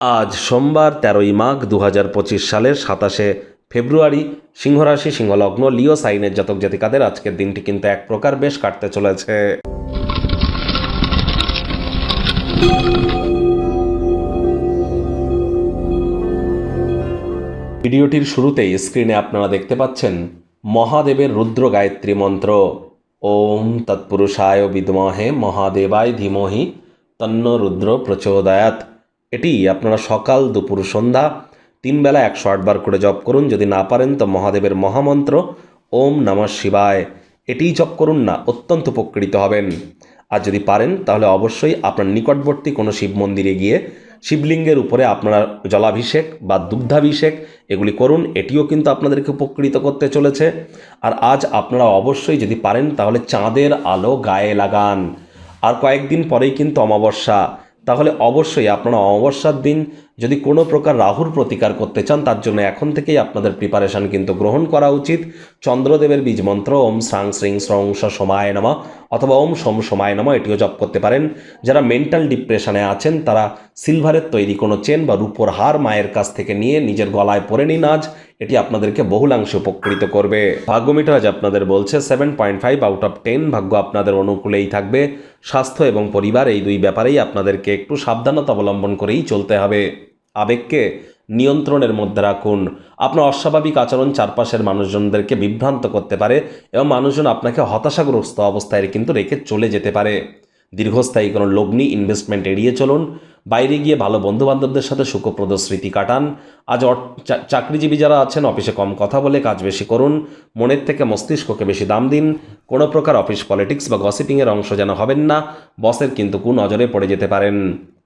আজ সোমবার তেরোই মাঘ দু হাজার পঁচিশ সালের সাতাশে ফেব্রুয়ারি সিংহরাশি সিংহলগ্ন লিও সাইনের জাতক জাতিকাদের আজকের দিনটি কিন্তু এক প্রকার বেশ কাটতে চলেছে। ভিডিওটির শুরুতেই স্ক্রিনে আপনারা দেখতে পাচ্ছেন মহাদেবের রুদ্র গায়ত্রী মন্ত্র। ওম তৎপুরুষায় বিদ্মহে মহাদেবায় ধীমহি তন্ন রুদ্র প্রচোদয়াত এটি আপনারা সকাল, দুপুর, সন্ধ্যা তিন বেলা একশো আটবার করে জপ করুন। যদি না পারেন, তো মহাদেবের মহামন্ত্র, ওম নমঃ শিবায়, এটিই জপ করুন না, অত্যন্ত উপকৃত হবেন। আর যদি পারেন, তাহলে অবশ্যই আপনার নিকটবর্তী কোনো শিব মন্দিরে গিয়ে শিবলিঙ্গের উপরে আপনারা জলাভিষেক বা দুগ্ধাভিষেক এগুলি করুন। এটিও কিন্তু আপনাদেরকে উপকৃত করতে চলেছে। আর আজ আপনারা অবশ্যই যদি পারেন, তাহলে চাঁদের আলো গায়ে লাগান। আর কয়েকদিন পরেই কিন্তু অমাবস্যা। তাহলে অবশ্যই আপনারা অমাবস্যার দিন যদি কোনো প্রকার রাহুর প্রতিকার করতে চান, তার জন্য এখন থেকেই আপনাদের প্রিপারেশন কিন্তু গ্রহণ করা উচিত। চন্দ্রদেবের বীজ মন্ত্র, ওম শ্রাং শ্রিং শ্রং সমায় নমা অথবা ওম সোম সমায় নমা এটিও জপ করতে পারেন। যারা মেন্টাল ডিপ্রেশনে আছেন, তারা সিলভারের তৈরি কোনো চেন বা রূপোর হার মায়ের কাছ থেকে নিয়ে নিজের গলায় পরে নিন আজ। এটি আপনাদেরকে বহুলাংশে উপকৃত করবে। ভাগ্য মিটার আজ আপনাদের বলছে seven point five out of ten ভাগ্য আপনাদের অনুকূলেই থাকবে। স্বাস্থ্য এবং পরিবার এই দুই ব্যাপারেই আপনাদেরকে একটু সাবধানতা অবলম্বন করেই চলতে হবে। আবেগকে নিয়ন্ত্রণের মধ্যে রাখুন। আপনার অস্বাভাবিক আচরণ চারপাশের মানুষজনদেরকে বিভ্রান্ত করতে পারে এবং মানুষজন আপনাকে হতাশাগ্রস্ত অবস্থায় কিন্তু রেখে চলে যেতে পারে। দীর্ঘস্থায়ী কোনো লগ্নি ইনভেস্টমেন্ট এড়িয়ে চলুন। বাইরে গিয়ে ভালো বন্ধুবান্ধবদের সাথে সুখপ্রদ স্মৃতি কাটান। আজ চাকরিজীবী যারা আছেন, অফিসে কম কথা বলে কাজ বেশি করুন। মনের থেকে মস্তিষ্ককে বেশি দাম দিন। কোনো প্রকার অফিস পলিটিক্স বা গসিপিংয়ের অংশ যেন হবেন না। বসের কিন্তু কু নজরে পড়ে যেতে পারেন।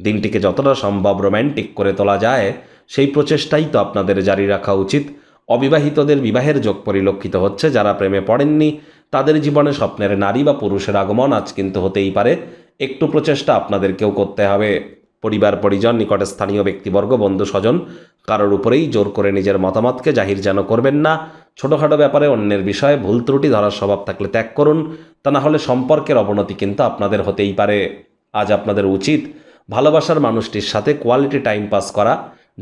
দিনটিকে যতটা সম্ভব রোম্যান্টিক করে তোলা যায়, সেই প্রচেষ্টাই তো আপনাদের জারি রাখা উচিত। অবিবাহিতদের বিবাহের যোগ পরিলক্ষিত হচ্ছে, যারা প্রেমে পড়েননি, তাদের জীবনে স্বপ্নের নারী বা পুরুষের আগমন আজ কিন্তু হতেই পারে। একটু প্রচেষ্টা আপনাদেরকেও করতে হবে। পরিবার, পরিজন, নিকটে স্থানীয় ব্যক্তিবর্গ, বন্ধু, স্বজন, কারোর উপরেই জোর করে নিজের মতামতকে জাহির যেন করবেন না। ছোটোখাটো ব্যাপারে অন্যের বিষয়ে ভুল ত্রুটি, ধরার স্বভাব থাকলে ত্যাগ করুন। তা না হলে সম্পর্কের অবনতি কিন্তু আপনাদের হতেই পারে। আজ আপনাদের উচিত ভালোবাসার মানুষটির সাথে কোয়ালিটি টাইম পাস করা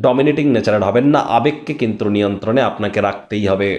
ডমিনেটিং নেচারের হবেন না, আবেগকে কিন্তু নিয়ন্ত্রণে আপনাকে রাখতেই হবে।